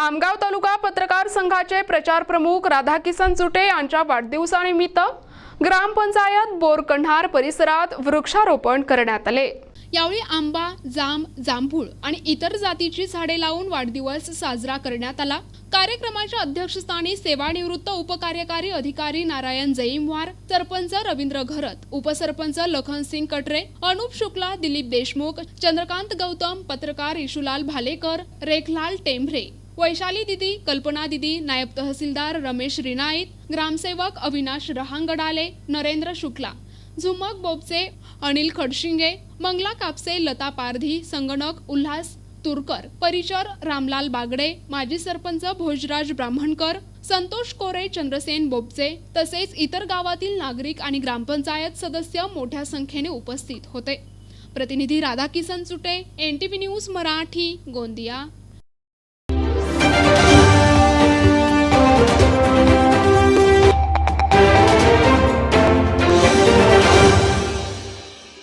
आमगाव तालुका पत्रकार संघाचे प्रचार प्रमुख राधाकिसन चुटे यांच्या वाढदिवसानिमित्त ग्रामपंचायत बोरकंढार परिसरात वृक्षारोपण करण्यात आले. यावेळी आंबा जाम जांभूळ आणि इतर जातीची झाडे लावून वाढदिवस साजरा करण्यात आला. कार्यक्रमाच्या अध्यक्षस्थानी सेवानिवृत्त उपकार्यकारी अधिकारी नारायण जईमवार सरपंच रवींद्र घरत उपसरपंच लखनसिंग कटरे अनुप शुक्ला दिलीप देशमुख चंद्रकांत गौतम पत्रकार इशुलाल भालेकर रेखलाल टेंभरे वैशाली दिदी कल्पना दिदी नायब तहसीलदार रमेश रिनाईत ग्रामसेवक अविनाश रहांगडाले नरेंद्र शुक्ला झुमक बोबचे अनिल खडशिंगे मंगला कापसे लता पारधी संगणक उल्हास तुरकर परिचर रामलाल बागडे माजी सरपंच भोजराज ब्राह्मणकर संतोष कोरे चंद्रसेन बोबचे तसेच इतर गावातील नागरिक आणि ग्रामपंचायत सदस्य मोठ्या संख्येने उपस्थित होते. प्रतिनिधी Radhakisan Chute N T V news Marathi Gondia.